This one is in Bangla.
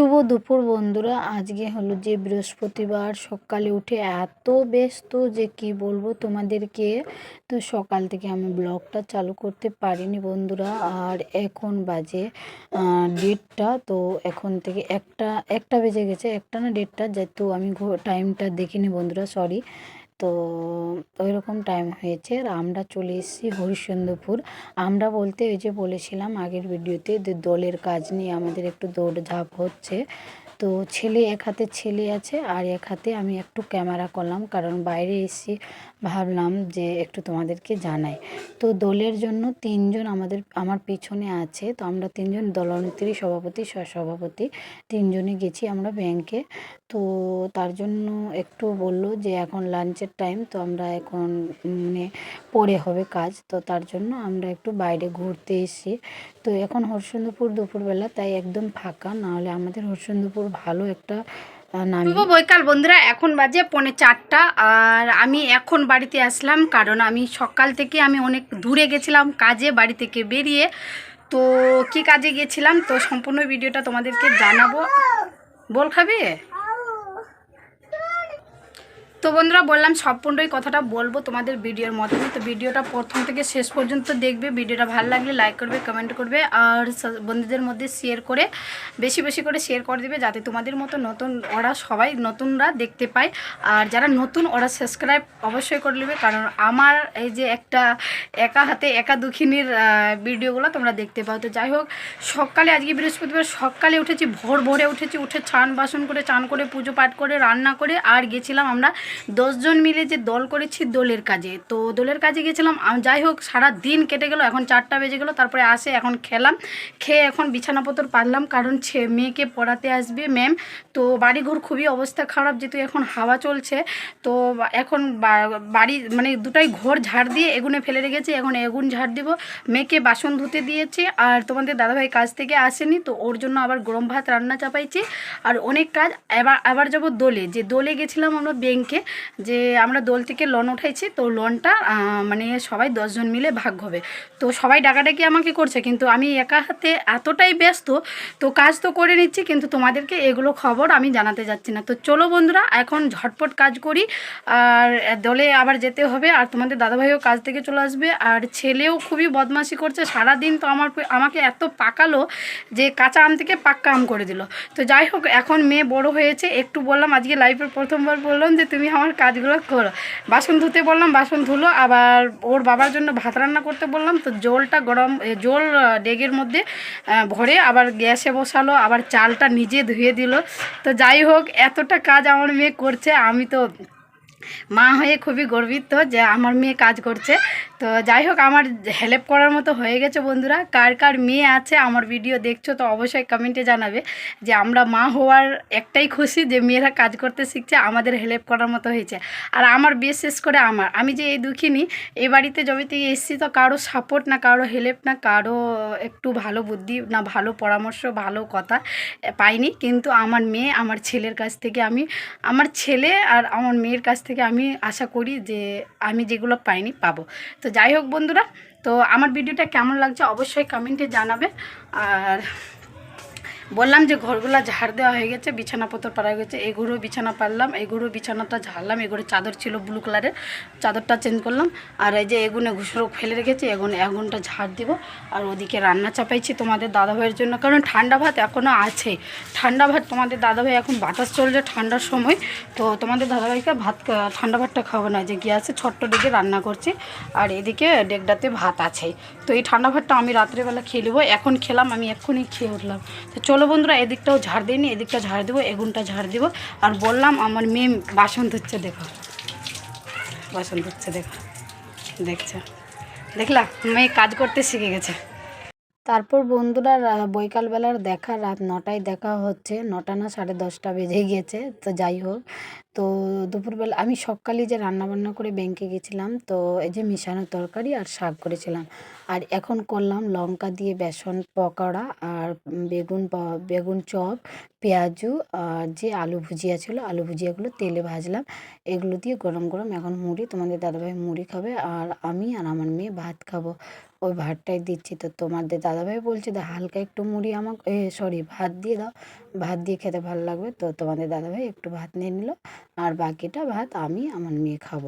শুভ দুপুর বন্ধুরা। আজকে হলো যে বৃহস্পতিবার, সকালে উঠে এত ব্যস্ত যে কি বলব তোমাদেরকে? তো সকাল থেকে আমি ব্লগটা চালু করতে পারিনি বন্ধুরা। আর এখন বাজে ডেটটা তো এখন থেকে একটা একটা বেজে গেছে। একটা না ডেটটা যেহেতু আমি টাইমটা দেখিনি বন্ধুরা সরি তো ওই রকম টাইম হয়েছে। আর আমরা চলে এসেছি হরিশ্চন্দ্রপুর। আমরা বলতে ওই যে বলেছিলাম আগের ভিডিওতে যে দলের কাজ নিয়ে আমাদের একটু দৌড়ঝাঁপ হচ্ছে। তো ছেলে এক হাতে ছেলে আছে আর এক হাতে আমি একটু ক্যামেরা করলাম, কারণ বাইরে এসেছি ভাবলাম যে একটু তোমাদেরকে জানাই। তো দলের জন্য তিনজন আমাদের, আমার পেছনে আছে, তো আমরা তিনজন দলনেত্রী, সভাপতি, সহসভাপতি, তিনজনে গেছি আমরা ব্যাংকে তো তার জন্য একটু বলল যে এখন লাঞ্চের টাইম তো আমরা এখন মানে পরে হবে কাজ, তো তার জন্য আমরা একটু বাইরে ঘুরতে এসেছি। তো এখন হরিশ্চন্দ্রপুর দুপুরবেলা, তাই একদম ফাঁকা, নাহলে আমাদের হরিশ্চন্দ্রপুর ভালো একটা শুভ বৈকাল বন্ধুরা, এখন বাজে পৌনে চারটা, আর আমি এখন বাড়িতে আসলাম, কারণ আমি সকাল থেকে আমি অনেক দূরে গেছিলাম কাজে, বাড়ি থেকে বেরিয়ে। তো কি কাজে গেছিলাম? তো সম্পূর্ণ ভিডিওটা তোমাদেরকে জানাব। বল খাবে? তো বন্ধুরা বললাম সম্পূর্ণই কথাটা বলব তোমাদের ভিডিওর মাধ্যমে তো ভিডিওটা প্রথম থেকে শেষ পর্যন্ত দেখবে, ভিডিওটা ভালো লাগলে লাইক করবে কমেন্ট করবে আর বন্ধুদের মধ্যে শেয়ার করে, বেশি বেশি করে শেয়ার করে দেবে যাতে তোমাদের মতো নতুন ওরা সবাই নতুনরা দেখতে পায়। আর যারা নতুন ওরা সাবস্ক্রাইব অবশ্যই করে নেবে কারণ আমার এই যে একটা একা হাতে একা দুঃখিনীর ভিডিওগুলো তোমরা দেখতে পাও। তো যাই হোক, সকালে আজকে বৃহস্পতিবার সকালে উঠেছি, ভোর ভোরে উঠেছি, উঠে চান বাসন করে চান করে পুজো পাঠ করে, রান্না করে আর গেছিলাম আমরা দশজন মিলে যে দল করেছি দোলের কাজে। তো দোলের কাজে গেছিলাম যাই হোক, সারা দিন কেটে গেল, এখন চারটা বেজে গেলো, তারপরে আসে, এখন খেলাম। খেয়ে এখন বিছানাপত্র পারলাম, কারণ ছে, মেয়েকে পড়াতে আসবে ম্যাম তো বাড়িঘর খুবই অবস্থা খারাপ, যেহেতু এখন হাওয়া চলছে। তো এখন বাড়ি মানে দুটাই ঘর ঝাড় দিয়ে এগুনে ফেলে রেখেছি, এখন এগুন ঝাড় দিব। মেয়েকে বাসন ধুতে দিয়েছি, আর তোমাদের দাদাভাই কাজ থেকে আসেনি, তো ওর জন্য আবার গরম ভাত রান্না চাপাইছি। আর অনেক কাজ, এবার, আবার যাব দোলে। যে দোলে গেছিলাম আমরা ব্যাংকে যে আমরা দোল থেকে লোন উঠাইছি, তো লোনটা মানে সবাই দশজন মিলে ভাগ হবে। তো সবাই ডাকাডাকি আমাকে করছে, কিন্তু আমি একা হাতে এতটাই ব্যস্ত, তো কাজ তো করে নিচ্ছি, কিন্তু তোমাদেরকে এগুলো খবর আমি জানাতে যাচ্ছি না। তো চলো বন্ধুরা, এখন ঝটপট কাজ করি, আর দলে আবার যেতে হবে, আর তোমাদের দাদাভাইও কাজ থেকে চলে আসবে, আর ছেলেও খুবই বদমাশি করছে, সারাদিন তো আমার আমাকে এত পাকালো যে কাঁচা আম থেকে পাক্কা আম করে দিল। তো যাই হোক, এখন মেয়ে বড় হয়েছে, একটু বললাম, আজকে লাইফের প্রথমবার বললাম যে তুমি আমার কাজগুলো করো। বাসন ধুতে বললাম, বাসন ধুলো। আবার ওর বাবার জন্য ভাত রান্না করতে বললাম। তো জলটা গরম জল ডেগের মধ্যে ভরে আবার গ্যাসে বসালো। আবার চালটা নিজে ধুয়ে দিল। তো যাই হোক, এতটা কাজ আমার মেয়ে করছে। আমি তো মা হয়ে খুবই গর্বিত যে আমার মেয়ে কাজ করছে। তো যাই হোক, আমার হেল্প করার মতো হয়ে গেছে বন্ধুরা। কার কার মেয়ে আছে আমার ভিডিও দেখছ তো অবশ্যই কমেন্টে জানাবে যে আমরা মা হওয়ার একটাই খুশি যে মেয়েরা কাজ করতে শিখছে, আমাদের হেল্প করার মতো হয়েছে। আর আমার বিশেষ করে আমার। আমি যে এই দুঃখিনী, এই বাড়িতে জমি থেকে এসেছি তো কারও সাপোর্ট না, কারও হেল্প না, কারও একটু ভালো বুদ্ধি না, ভালো পরামর্শ, ভালো কথা পাইনি। কিন্তু আমার মেয়ে আমার ছেলের কাছ থেকে আমি, আমার ছেলে আর আমার মেয়ের কাছ থেকে আমি আশা করি যে আমি যেগুলো পাইনি পাবো। তো যাই হোক বন্ধুরা তো আমার ভিডিওটা কেমন লাগছে অবশ্যই কমেন্টে জানাবে। আর বললাম যে ঘরগুলো ঝাড় দেওয়া হয়ে গেছে বিছানাপত্র পাড়া গেছে। ঘরেও বিছানা পারলাম ঘরেও বিছানাটা ঝাড়লাম ঘরে চাদর ছিল ব্লু কালারের চাদরটা চেঞ্জ করলাম। আর এই যে এগুনে ঘুষরো ফেলে রেখেছি, এগুন এগুনটা ঝাড় দিব। আর ওদিকে রান্না চাপাইছি তোমাদের দাদাভাইয়ের জন্য, কারণ ঠান্ডা ভাত এখনও আছে। ঠান্ডা ভাত তোমাদের দাদাভাই এখন বাতাস চলছে ঠান্ডার সময়, তো তোমাদের দাদাভাইকে ভাত ঠান্ডা ভাতটা খাব না। যে গ্যাসে ছোট্ট ডেকে রান্না করছি, আর এদিকে ডেকডাতে ভাত আছে। তো এই ঠান্ডা ভাতটা আমি রাত্রেবেলা খেয়ে এখন খেলাম, আমি এক্ষুনি খেয়ে উঠলাম। তো চলো বন্ধুরা, এদিকটাও ঝাড় দিইনি এদিকটা ঝাড় দেবো এগুনটা ঝাড় দেবো। আর বললাম আমার মেয়ে বাসন ধুচ্ছে দেখো। বাসন ধুচ্ছে দেখো। দেখছ। দেখলা? মেয়ে কাজ করতে শিখে গেছে। তারপর বন্ধুরা বৈকালবেলার দেখা, রাত নটায় দেখা হচ্ছে। নটা না সাড়ে দশটা বেজে গিয়েছে, তো যাই হোক। তো দুপুরবেলা আমি সকালে যে রান্না বান্না করে ব্যাংকে গেছিলাম, তো এই যে মিশানো তরকারি আর শাক করেছিলাম। আর এখন করলাম লঙ্কা দিয়ে বেসন, পকোড়া আর বেগুন বেগুন চপ, পেঁয়াজু আর যে আলু ভুজিয়া ছিল, আলু ভুজিয়াগুলো তেলে ভাজলাম। এগুলো দিয়ে গরম গরম এখন মুড়ি, তোমাদের দাদাভাই মুড়ি খাবে আর আমি আর আমার মেয়ে ভাত খাব। ওই ভাতটাই দিচ্ছি। তো তোমাদের দাদাভাই বলছে হালকা একটু মুড়ি আমাকে সরি ভাত দিয়ে দাও। ভাত দিয়ে খেতে ভালো লাগবে। তো তোমাদের দাদাভাই একটু ভাত নিয়ে নিল। আর বাকিটা ভাত আমি, আমার মেয়ে খাব।